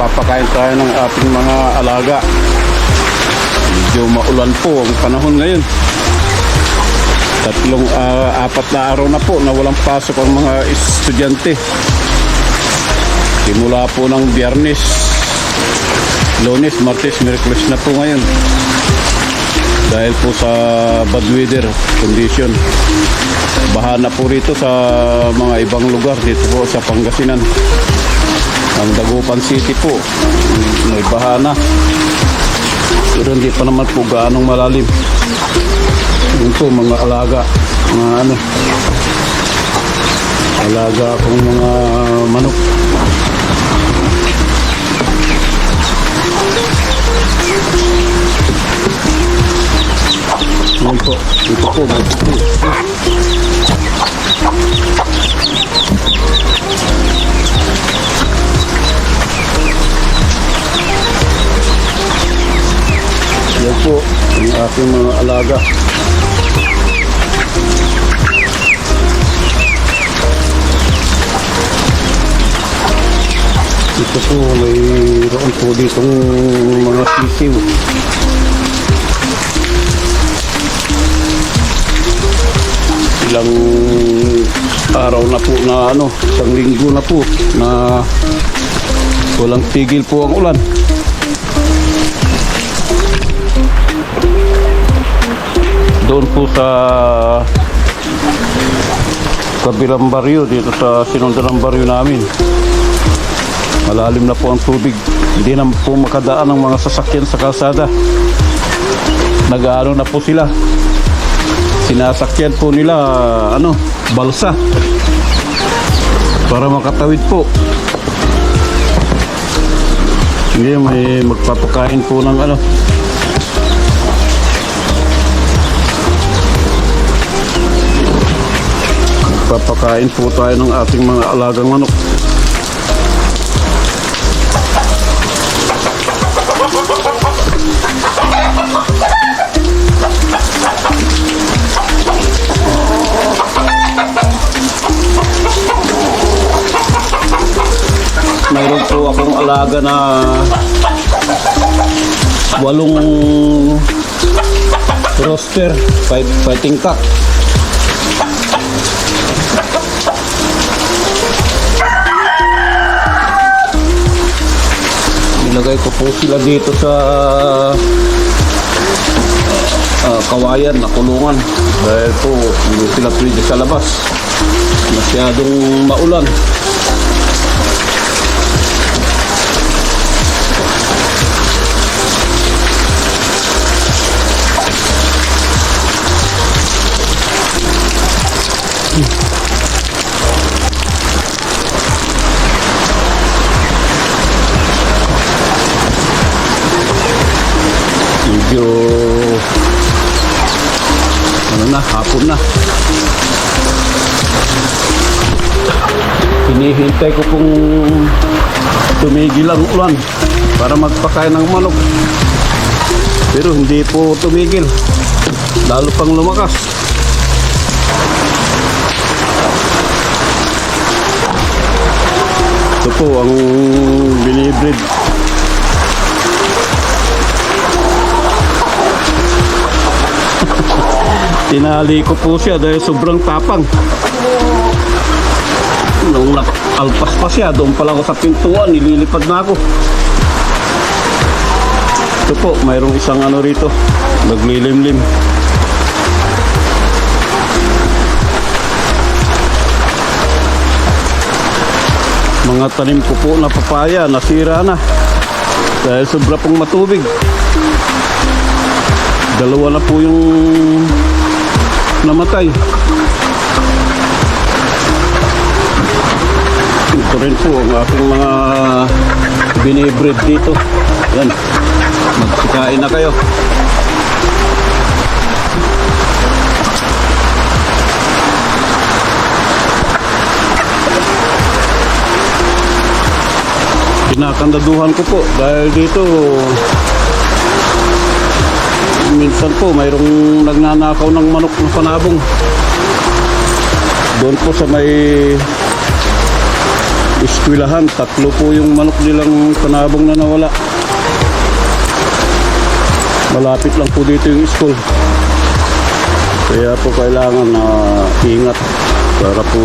Magpapakain tayo ng ating mga alaga. Medyo maulan po ang panahon ngayon. Tatlong ah, apat na araw na po na walang pasok ang mga estudyante. Simula po ng biyernes, lunes, martes, merkulis na po ngayon. Dahil po sa bad weather condition. Baha na po rito sa mga ibang lugar dito po sa Pangasinan. Ang Dagupan City po, may baha na. Pero hindi pa naman po gaanong malalim. Yun po, mga alaga, mga ano, alaga akong mga manok. Yun po, ito po, ito po. Ang aking mga alaga. Ito po, mayroon po ditong mga sisiw. Ilang araw na po na ano, isang linggo na po na walang tigil po ang ulan. Doon po sa kabilang baryo dito sa sinundan ng baryo namin. Malalim na po ang tubig. Hindi na po makadaan ang mga sasakyan sa kalsada. Nag-ano na po sila. Sinasakyan po nila ano balsa. Para makatawid po. Hindi may magpapakain po ng ano Papakain po tayo ng ating mga alagang manok. Mayroon po akong alaga na walong roster, fight, fighting cock. Nilagay ko po sila dito sa ah, kawayan na kulungan. Dahil po hindi sila pwede sa labas. Masyadong maulan medyo ano na, hapon na. Hinihintay ko kung tumigil ang ulan para magpakain ng manok. Pero hindi po tumigil. Lalo pang lumakas. Ito po ang binibreed Tinali ko po siya dahil sobrang tapang. Nung alpas pa siya, doon pala ako sa pintuan, nililipad na ako. Ito po, mayroong isang ano rito, naglilimlim. Mga tanim ko po na papaya, nasira na. Dahil sobra pong matubig. Dalawa na po yung namatay. Ito rin po ang aking mga binibreed dito. Yan. Magsikain na kayo. Kinakandaduhan ko po dahil dito minsan po mayroong nagnanakaw ng manok na panabong doon po sa may Eskwelahan, tatlo po yung manok nilang panabong na nawala. Malapit lang po dito yung school. Kaya po kailangan na ingat para po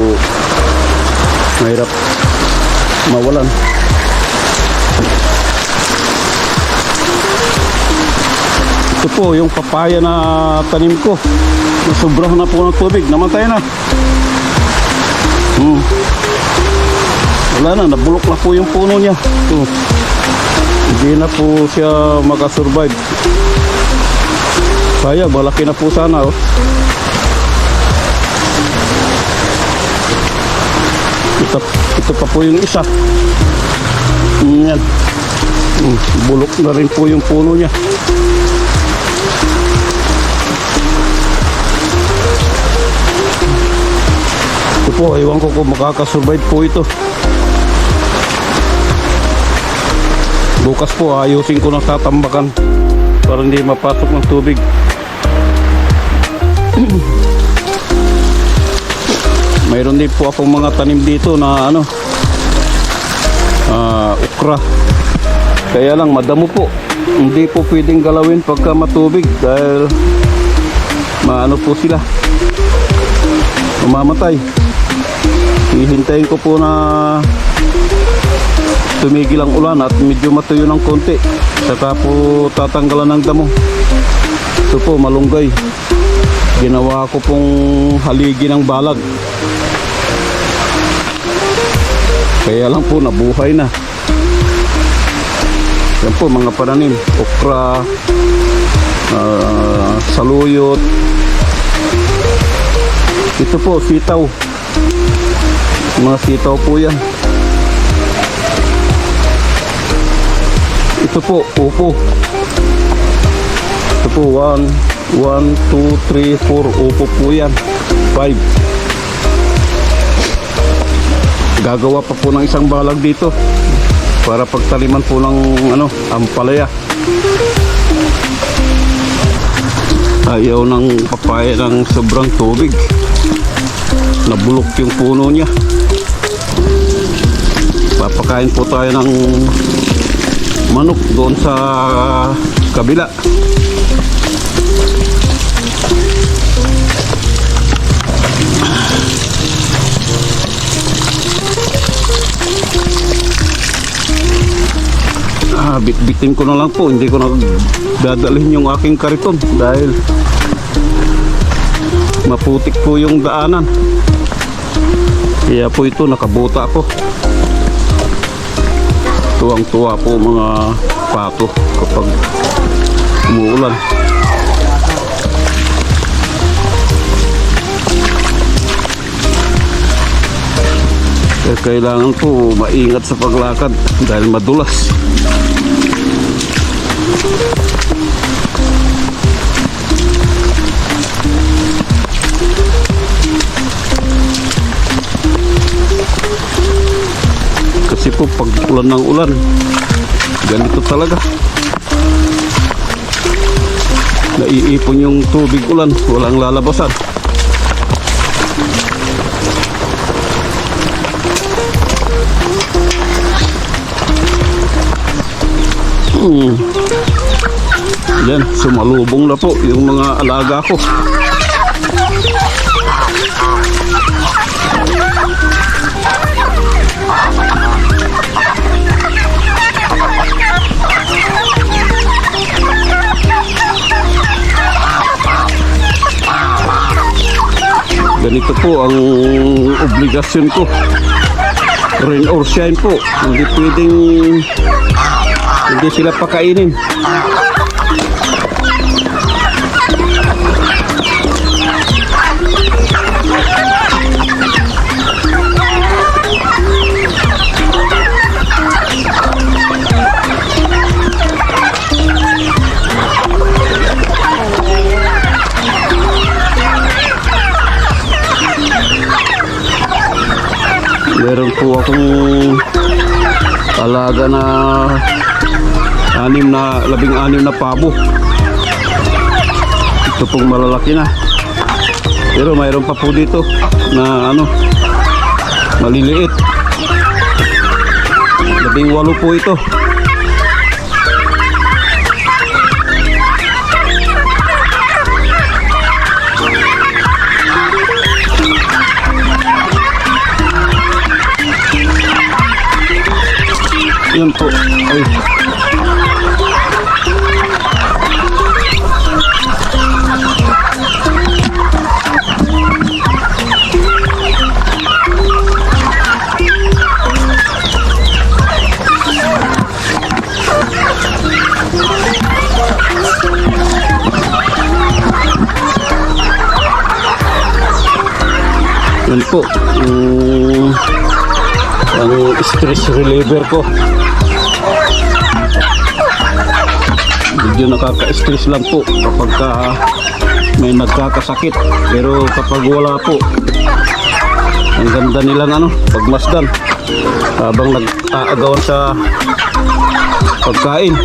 mahirap mawalan. Ito po yung papaya na tanim ko. Sobrahan na po ng tubig. Namatay na. Hmm. Wala na, nabulok na po yung puno niya. Ito. Hindi na po siya makasurvive. Sayang, malaki na po sana. Oh. Ito, ito pa po yung isa. Mm, Yan. Mm, Bulok na rin po yung puno niya. Po, ewan ko kung makakasurvive po ito. Bukas po, ayusin ko ng tatambakan para hindi mapasok ng tubig. Mayroon din po akong mga tanim dito na ano, ah, ukra. Kaya lang, madamo po. Hindi po pwedeng galawin pagka matubig dahil maano po sila. Mamamatay. Hihintayin ko po na tumigil ang ulan at medyo matuyo ng konti. Saka po tatanggalan ng damo. Ito po, malunggay. Ginawa ko pong haligi ng balag. Kaya lang po, nabuhay na. Yan po, mga pananim. Okra, ah, saluyot. Ito po, sitaw. Mga sitaw po yan. Ito po, upo. Ito po, 1, 1, 2, 3, 4, upo po yan. 5. Gagawa pa po ng isang balag dito para pagtaliman po ng ano, ampalaya. Ayaw ng papaya ng sobrang tubig. Nabulok yung puno niya. Papakain po tayo ng manok doon sa kabila. Ah, bitbitin ko na lang po. Hindi ko na dadalhin yung aking kariton dahil maputik po yung daanan. Kaya po ito nakabuta ako. Tuwang-tuwa po mga pato kapag umuulan. Kaya kailangan po maingat sa paglakad dahil madulas. Ulan ng ulan, ganito talaga. Naiipon yung tubig ulan, walang lalabasan. Hmm. Yan, sumalubong na po yung mga alaga ko. Ganito po ang obligasyon ko. Rain or shine po. Hindi pwedeng hindi sila pakainin. Meron po akong alaga na anim na labing anim na pabo. Ito pong malalaki na. Pero mayroon pa po dito na ano maliliit. labing walo po ito. Yan po. Ay. Yan po. Yung, ang stress reliever ko. Medyo nakaka-stress lang po kapag ka may nagkakasakit. Pero kapag wala po, ang ganda nilang ano, pagmasdan. Habang nag-aagawan sa pagkain.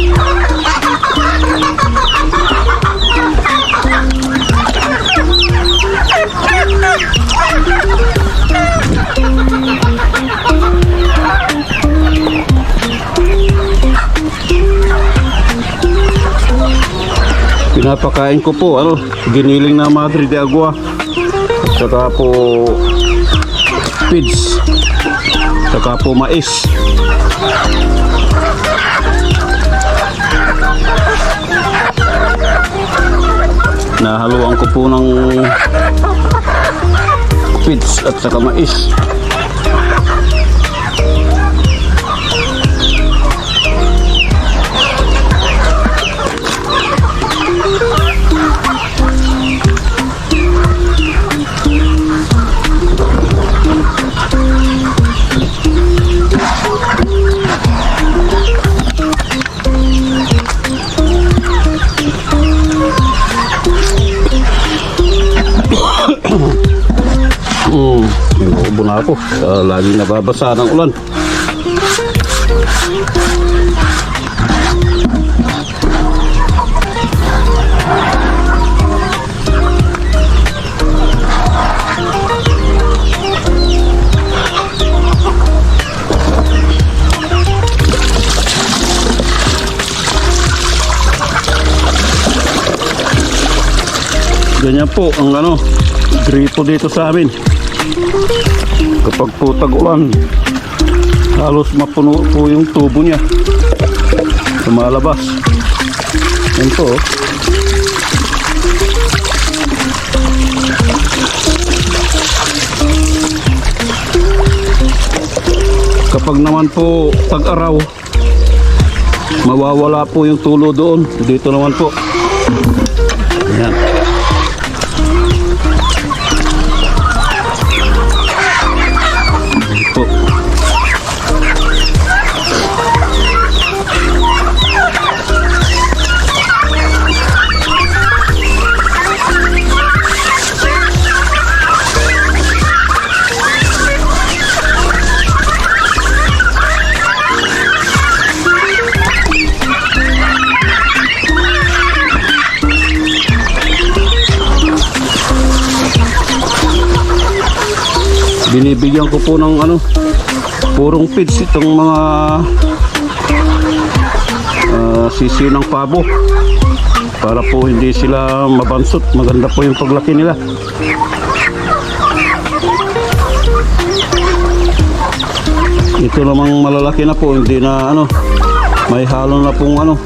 Pinapakain ko po, ano, giniling na Madre de Agua. Saka po feeds. Saka po mais. Nahaluan ko po ng feeds at saka mais. Ako. Uh, laging nababasa ng ulan. Ganyan po ang ano, gripo dito sa amin. Kapag po tag-ulan, halos mapuno po yung tubo niya. Lumalabas. Yan po. oh. Kapag naman po tag-araw, mawawala po yung tulo doon. Dito naman po. Binibigyan ko po ng ano, purong feeds itong mga ah, sisi ng pabo para po hindi sila mabansot. Maganda po yung paglaki nila. Ito namang malalaki na po hindi na ano may halo na pong ano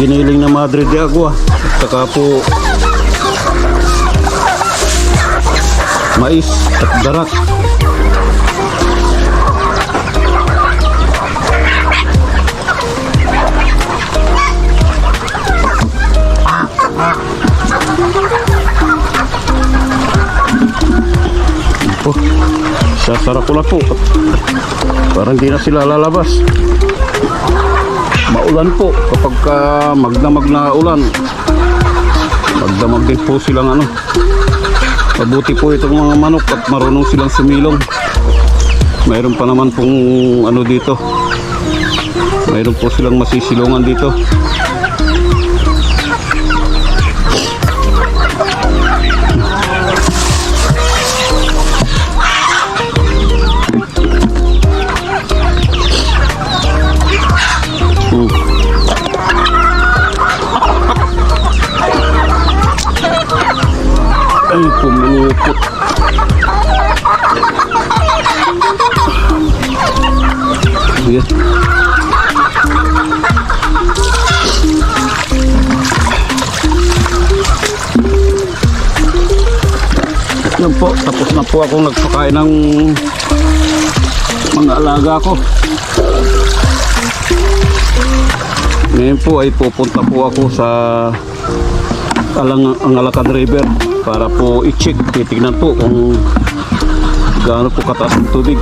giniling na madre de agua. At saka po mais at darat po sasara ko na po parang di na sila lalabas maulan po kapag ka magdamag na ulan magdamag din po silang ano Mabuti po itong mga manok at marunong silang sumilong. Mayroon pa naman pong ano dito. Mayroon po silang masisilungan dito. Sige. Yun po, tapos na po ako nagpakain ng mga alaga ko. Ngayon po ay pupunta po ako sa Alang Angalacan River para po i-check, titignan po kung gaano po kataas ang tubig.